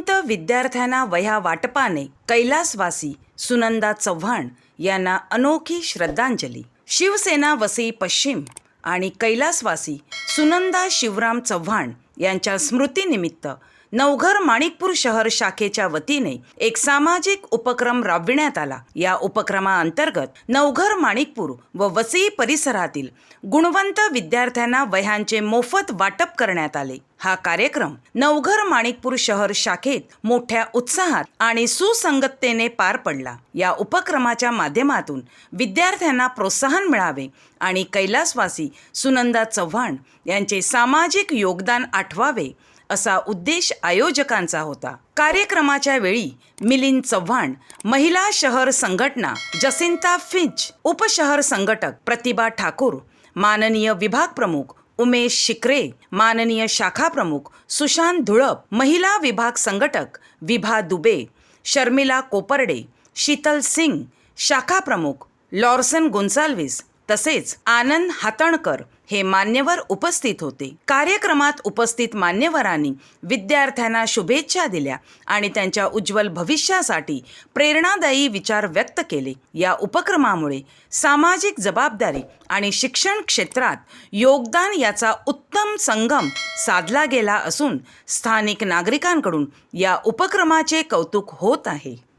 विद्यार्थ्यांना वह्या वाटपाने कैलासवासी सुनंदा चव्हाण यांना अनोखी श्रद्धांजली. शिवसेना वसई पश्चिम आणि कैलासवासी सुनंदा शिवराम चव्हाण यांच्या स्मृतीनिमित्त नवघर माणिकपूर शहर शाखेच्या वतीने एक सामाजिक उपक्रम राबविण्यात आला. या उपक्रमाअंतर्गत नवघर माणिकपूर व वसई परिसरातील गुणवंत विद्यार्थ्यांना वह्यांचे मोफत वाटप करण्यात आले. हा कार्यक्रम नवघर माणिकपूर शहर शाखेत मोठ्या उत्साहात आणि सुसंगततेने पार पडला. या उपक्रमाच्या माध्यमातून विद्यार्थ्यांना प्रोत्साहन मिळावे आणि कैलासवासी सुनंदा चव्हाण यांचे सामाजिक योगदान आठवावे असा उद्देश आयोजकांचा होता. कार्यक्रमाच्या वेळी मिलिंद चव्हाण महिला शहर संघटना जसिंता फिंच उपशहर संघटक प्रतिभा ठाकूर माननीय विभाग प्रमुख उमेश शिकरे माननीय शाखा प्रमुख सुशांत धुळप महिला विभाग संघटक विभा दुबे शर्मिला कोपर्डे शीतल सिंग शाखा प्रमुख लॉर्सन गोन्साल्विस तसेच आनंद हातणकर हे मान्यवर उपस्थित होते. कार्यक्रमात उपस्थित मान्यवरांनी विद्यार्थ्यांना शुभेच्छा दिल्या आणि त्यांच्या उज्ज्वल भविष्यासाठी प्रेरणादायी विचार व्यक्त केले. या उपक्रमामुळे सामाजिक जबाबदारी आणि शिक्षण क्षेत्रात योगदान याचा उत्तम संगम साधला गेला असून स्थानिक नागरिकांकडून या उपक्रमाचे कौतुक होत आहे.